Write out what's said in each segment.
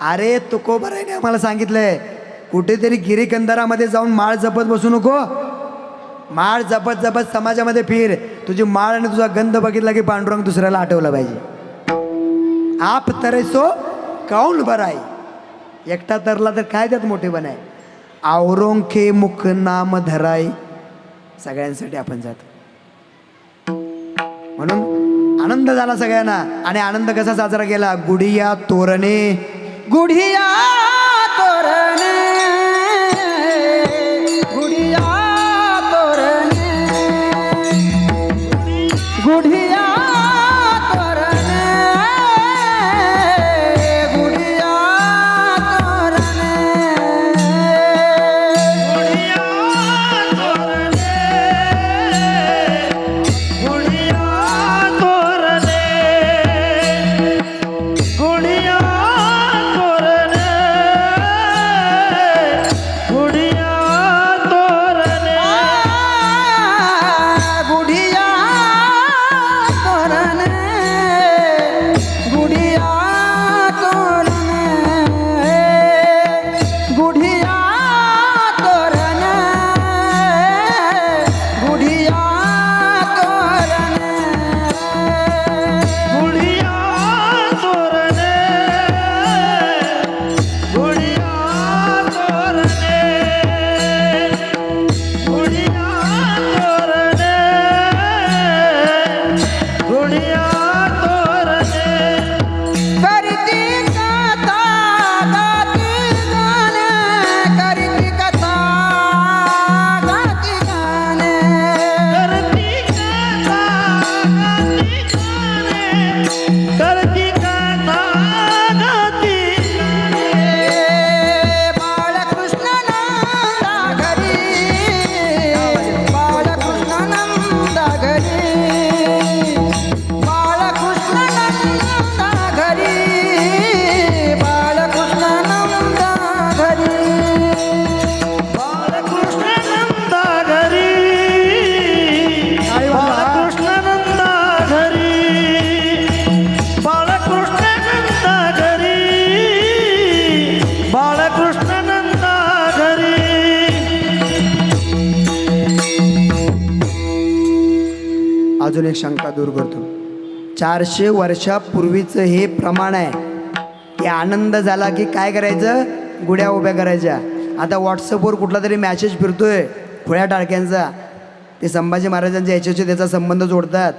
अरे तुकोबराने आम्हाला सांगितलंय? कुठेतरी गिरीकंदरामध्ये जाऊन माळ जपत बसू नको. माळ जपत जपत समाजामध्ये फिर. तुझी माळ आणि तुझा गंध बघितला की पांडुरंग दुसऱ्याला आठवला पाहिजे. आप तरेसो काऊन बराय एकटा तरला तर काय त्यात मोठे बनाय? औरोंखे मुख नाम धराय सगळ्यांसाठी आपण जातो. म्हणून आनंद झाला सगळ्यांना. आणि आनंद कसा साजरा केला? गुडिया तोरणे. গুড়িয়া তোরণে গুড়িয়া তোরণে গুড়িয়া अजून एक शंका दूर करतो. चारशे वर्षापूर्वीचं हे प्रमाण आहे. की आनंद झाला की काय करायचं? गुड्या उभ्या करायच्या. आता व्हॉट्सअपवर कुठला तरी मॅसेज फिरतोय खुळ्या टाळक्यांचा. ते संभाजी महाराजांच्या याच्याशी त्याचा संबंध जोडतात.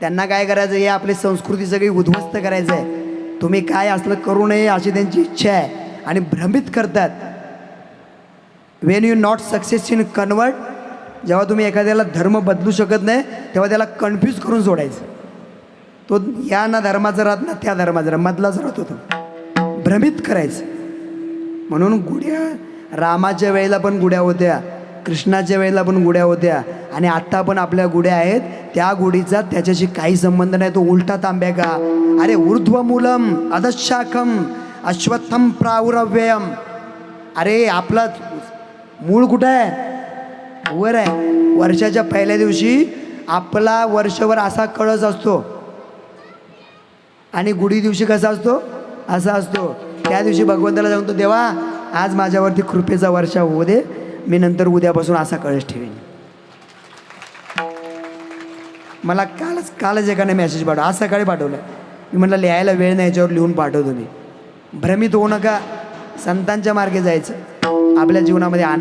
त्यांना काय करायचं? हे आपली संस्कृती सगळी उद्ध्वस्त करायचं आहे तुम्ही काय असलं करू नये अशी त्यांची इच्छा आहे आणि भ्रमित करतात. When you not success in convert जेव्हा तुम्ही एखाद्याला धर्म बदलू शकत नाही तेव्हा त्याला कन्फ्यूज करून सोडायचं. तो या ना धर्माचा राहत ना त्या धर्माचा राहत मधलाच राहत होतो भ्रमित करायचं. म्हणून गुढ्या रामाच्या वेळेला पण गुढ्या होत्या कृष्णाच्या वेळेला पण गुढ्या होत्या आणि आत्ता पण आपल्या गुढ्या आहेत. त्या गुढीचा त्याच्याशी काही संबंध नाही तो उलटा तांब्या का? अरे ऊर्ध्वमूलम अधशाखम अश्वत्थम प्रावरव्ययम. अरे आपला मूळ कुठं आहे? वर आहे. वर्षाच्या पहिल्या दिवशी आपला वर्षभर असा कळस असतो. आणि गुढी दिवशी कसा असतो? असा असतो. त्या दिवशी भगवंताला तो देवा आज माझ्यावरती कृपेचा वर्षा होऊ दे. मी नंतर उद्यापासून असा कळस ठेवेन. मला कालच कालच एकाने मेसेज पाठव आज सकाळी पाठवलं. मी म्हटलं लिहायला वेळ नाही याच्यावर लिहून पाठवतो मी. भ्रमित होऊ नका. संतांच्या मार्गे जायचं. आपल्या जीवनामध्ये आनंद